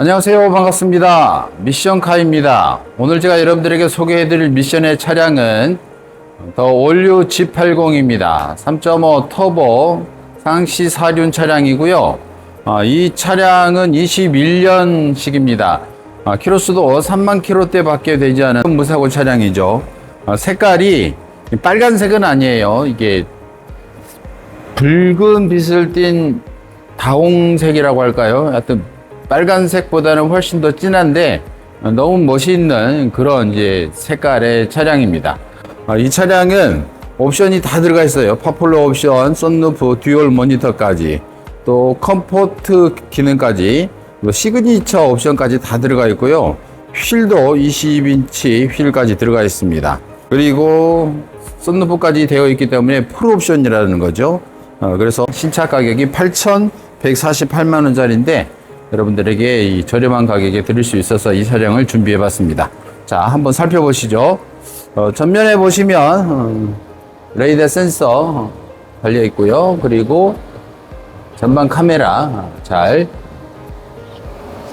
안녕하세요. 반갑습니다. 미션카입니다. 오늘 제가 여러분들에게 소개해드릴 미션의 차량은 더 올류 G80입니다. 3.5 터보 상시 사륜 차량이고요. 아, 이 차량은 21년식입니다. 아, 키로수도 3만 키로대 밖에 되지 않은 무사고 차량이죠. 아, 색깔이 빨간색은 아니에요. 이게 붉은 빛을 띤 다홍색이라고 할까요? 하여튼 빨간색보다는 훨씬 더 진한데 너무 멋있는 그런 이제 색깔의 차량입니다. 아, 이 차량은 옵션이 다 들어가 있어요. 파폴러 옵션, 썬루프, 듀얼 모니터까지, 또 컴포트 기능까지, 또 시그니처 옵션까지 다 들어가 있고요. 휠도 20인치 휠까지 들어가 있습니다. 그리고 썬루프까지 되어 있기 때문에 풀 옵션이라는 거죠. 어, 그래서 신차 가격이 8,148만 원짜리인데 여러분들에게 이 저렴한 가격에 드릴 수 있어서 이 차량을 준비해 봤습니다. 자, 한번 살펴보시죠. 어, 전면에 보시면 어, 레이더 센서 달려 있고요. 그리고 전방 카메라 잘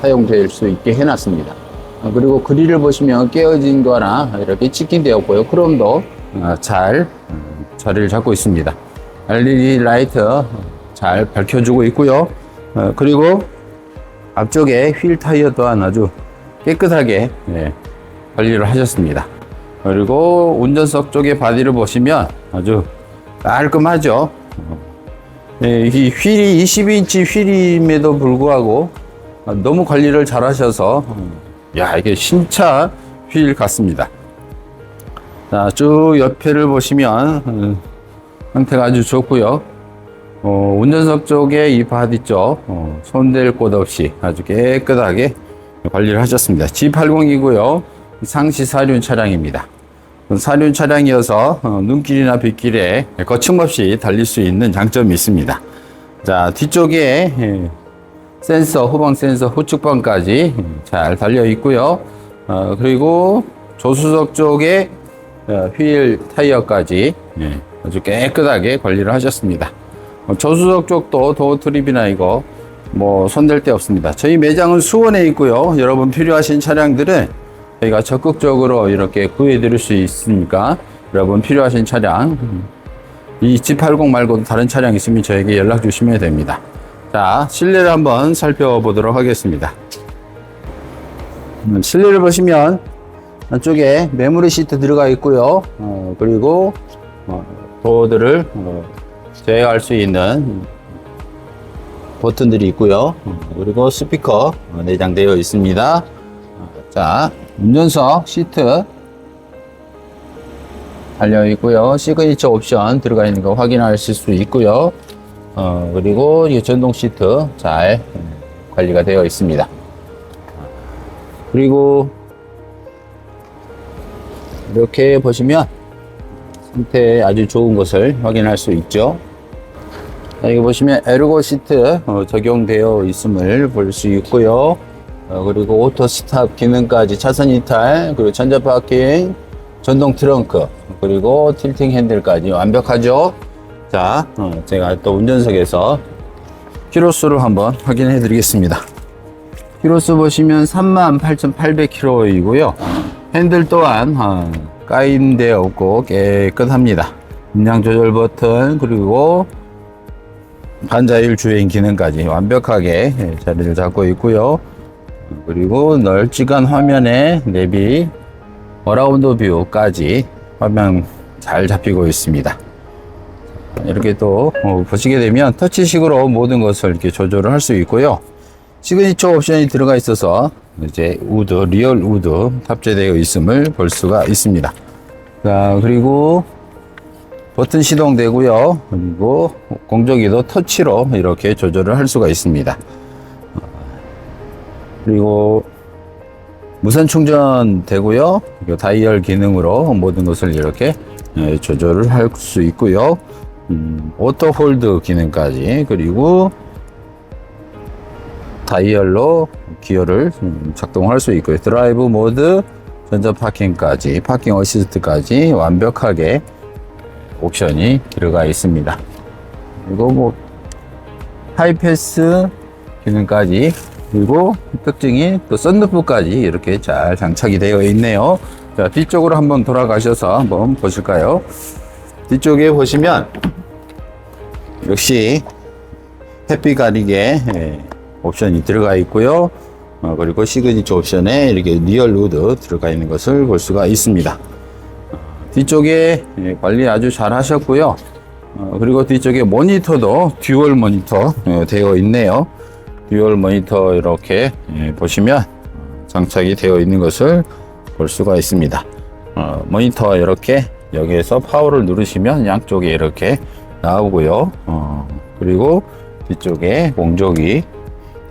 사용될 수 있게 해놨습니다. 어, 그리고 그릴을 보시면 깨어진 거나 이렇게 찍힌되었고요. 크롬도 어, 잘 음, 자리를 잡고 있습니다. LED 라이트 잘 밝혀주고 있고요. 어, 그리고 앞쪽에 휠 타이어 또한 아주 깨끗하게 예, 관리를 하셨습니다. 그리고 운전석 쪽에 바디를 보시면 아주 깔끔하죠. 어, 예, 이 휠이 22인치 휠임에도 불구하고 어, 너무 관리를 잘 하셔서 어, 야 이게 신차 휠 같습니다. 자, 쭉 옆에를 보시면 어, 상태가 아주 좋고요. 어, 운전석 쪽에 이 바디 쪽 어, 손댈 곳 없이 아주 깨끗하게 관리를 하셨습니다. G80이고요. 상시 사륜 차량입니다. 사륜 차량이어서 어, 눈길이나 빗길에 거침없이 달릴 수 있는 장점이 있습니다. 자 뒤쪽에 예, 센서, 후방 센서, 후측방까지 잘 달려 있고요. 어, 그리고 조수석 쪽에 어, 휠 타이어까지 예, 아주 깨끗하게 관리를 하셨습니다. 어, 조수석 쪽도 도어 트립이나 이거 뭐 손댈 데 없습니다. 저희 매장은 수원에 있고요. 여러분 필요하신 차량들은 저희가 적극적으로 이렇게 구해 드릴 수 있으니까 여러분 필요하신 차량 이 G80 말고도 다른 차량 있으면 저에게 연락 주시면 됩니다. 자, 실내를 한번 살펴보도록 하겠습니다. 음, 실내를 보시면 안쪽에 메모리 시트 들어가 있고요. 어, 그리고 어, 도어들을 어, 제어할 수 있는 버튼들이 있고요. 어, 그리고 스피커 어, 내장되어 있습니다. 어, 자, 운전석 시트 달려 있고요. 시그니처 옵션 들어가 있는 거 확인하실 수 있고요. 어, 그리고 이 전동 시트 잘 음, 관리가 되어 있습니다. 그리고 이렇게 보시면 상태 아주 좋은 것을 확인할 수 있죠. 자, 여기 보시면 에르고 시트 어, 적용되어 있음을 볼 수 있고요. 어, 그리고 오토 스탑 기능까지 차선 이탈, 그리고 전자 파킹, 전동 트렁크, 그리고 틸팅 핸들까지 완벽하죠. 자, 어, 제가 또 운전석에서 키로수를 한번 확인해 드리겠습니다. 키로수 보시면 38,800km이고요. 핸들 또한 어, 데 없고 깨끗합니다. 음량 조절 버튼 그리고 반자율 주행 기능까지 완벽하게 예, 자리를 잡고 있고요. 그리고 널찍한 화면에 내비 어라운드 뷰까지 화면 잘 잡히고 있습니다. 이렇게 또 어, 보시게 되면 터치식으로 모든 것을 이렇게 조절을 할 수 있고요. 시그니처 옵션이 들어가 있어서 이제 우드, 리얼 우드 탑재되어 있음을 볼 수가 있습니다. 자, 그리고 버튼 시동되고요. 그리고 공조기도 터치로 이렇게 조절을 할 수가 있습니다. 그리고 무선 충전 되고요. 다이얼 기능으로 모든 것을 이렇게 예, 조절을 할 수 있고요. 음, 오토 홀드 기능까지 그리고 다이얼로 기어를 음, 작동할 수 있고요. 드라이브 모드, 전자 파킹까지, 파킹 어시스트까지 완벽하게 옵션이 들어가 있습니다. 그리고 뭐 하이패스 기능까지 그리고 특징이 또 썬루프까지 이렇게 잘 장착이 되어 있네요. 자, 뒤쪽으로 한번 돌아가셔서 한번 보실까요? 뒤쪽에 보시면 역시 햇빛 가리개 예, 옵션이 들어가 있고요. 어, 그리고 시그니처 옵션에 이렇게 리얼 우드 들어가 있는 것을 볼 수가 있습니다. 어, 뒤쪽에 예, 관리 아주 잘 하셨고요. 어, 그리고 뒤쪽에 모니터도 듀얼 모니터 어, 되어 있네요. 듀얼 모니터 이렇게 예, 보시면 장착이 되어 있는 것을 볼 수가 있습니다. 어, 모니터 이렇게 여기에서 파워를 누르시면 양쪽에 이렇게 나오고요. 어, 그리고 뒤쪽에 공조기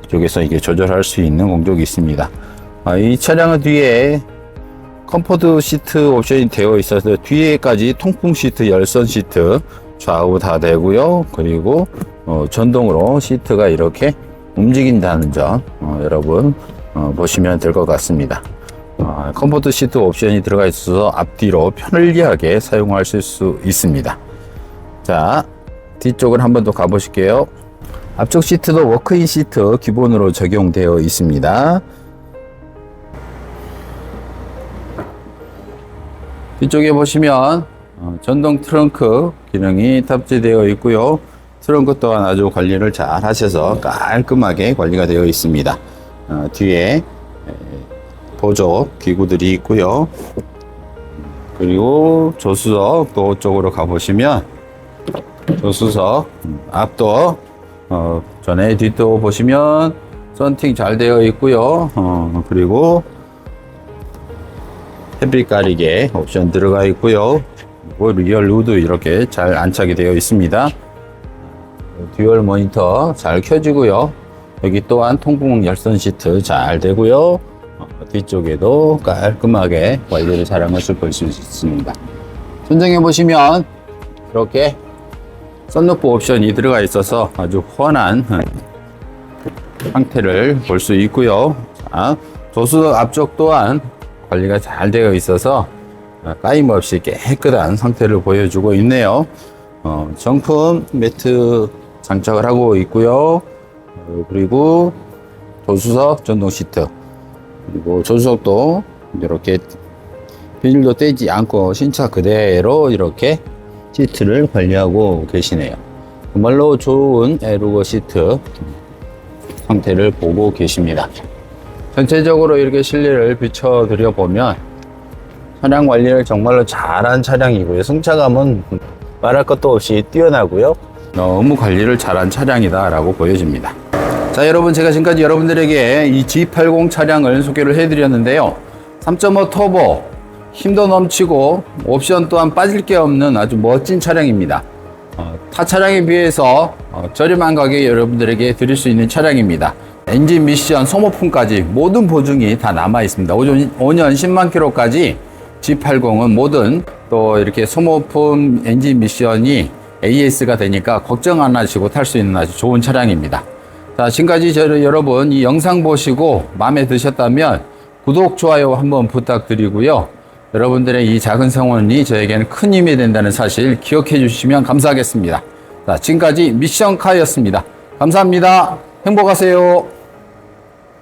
이쪽에서 이게 조절할 수 있는 공조기 있습니다. 아, 이 차량은 뒤에 컴포트 시트 옵션이 되어 있어서 뒤에까지 통풍 시트, 열선 시트 좌우 다 되고요. 그리고 어, 전동으로 시트가 이렇게 움직인다는 점 어, 여러분 어, 보시면 될 것 같습니다. 어, 컴포트 시트 옵션이 들어가 있어서 앞뒤로 편리하게 사용하실 수 있습니다. 자, 뒤쪽을 한번 더 가보실게요. 앞쪽 시트도 워크인 시트 기본으로 적용되어 있습니다. 뒤쪽에 보시면 어, 전동 트렁크 기능이 탑재되어 있고요. 트렁크 또한 아주 관리를 잘 하셔서 깔끔하게 관리가 되어 있습니다. 어, 뒤에 에, 보조 기구들이 있고요. 그리고 조수석 또 쪽으로 가보시면 조수석 음, 앞도 어, 전에 뒷도 보시면 썬팅 잘 되어 있고요. 어, 그리고 햇빛 가리개 옵션 들어가 있고요. 그리고 리얼 루드 이렇게 잘 안착이 되어 있습니다. 듀얼 모니터 잘 켜지고요. 여기 또한 통풍 열선 시트 잘 되고요. 어, 뒤쪽에도 깔끔하게 관리를 잘한 것을 볼 수 있습니다. 선정해 보시면 이렇게 썬루프 옵션이 들어가 있어서 아주 훤한 어, 상태를 볼 수 있고요. 자, 조수석 앞쪽 또한 관리가 잘 되어 있어서 어, 까임 없이 깨끗한 상태를 보여주고 있네요. 어, 정품 매트 장착을 하고 있고요. 어, 그리고 조수석 전동 시트 그리고 조수석도 이렇게 비닐도 떼지 않고 신차 그대로 이렇게 시트를 관리하고 계시네요. 정말로 좋은 에루거 시트 상태를 보고 계십니다. 전체적으로 이렇게 실내를 비춰드려 보면 차량 관리를 정말로 잘한 차량이고요. 승차감은 말할 것도 없이 뛰어나고요. 너무 관리를 잘한 차량이다라고 보여집니다. 자, 여러분 제가 지금까지 여러분들에게 이 G80 차량을 소개를 해드렸는데요. 3.5 터보, 힘도 넘치고 옵션 또한 빠질 게 없는 아주 멋진 차량입니다. 어, 타 차량에 비해서 어, 저렴한 가격에 여러분들에게 드릴 수 있는 차량입니다. 엔진 미션, 소모품까지 모든 보증이 다 남아 있습니다. 5년, 5년 10만 킬로까지 G80은 모든 또 이렇게 소모품 엔진 미션이 AS가 되니까 걱정 안 하시고 탈 수 있는 아주 좋은 차량입니다. 자, 지금까지 저 여러분 이 영상 보시고 마음에 드셨다면 구독, 좋아요 한번 부탁드리고요. 여러분들의 이 작은 성원이 저에게는 큰 힘이 된다는 사실 기억해 주시면 감사하겠습니다. 자, 지금까지 미션카였습니다. 감사합니다. 행복하세요.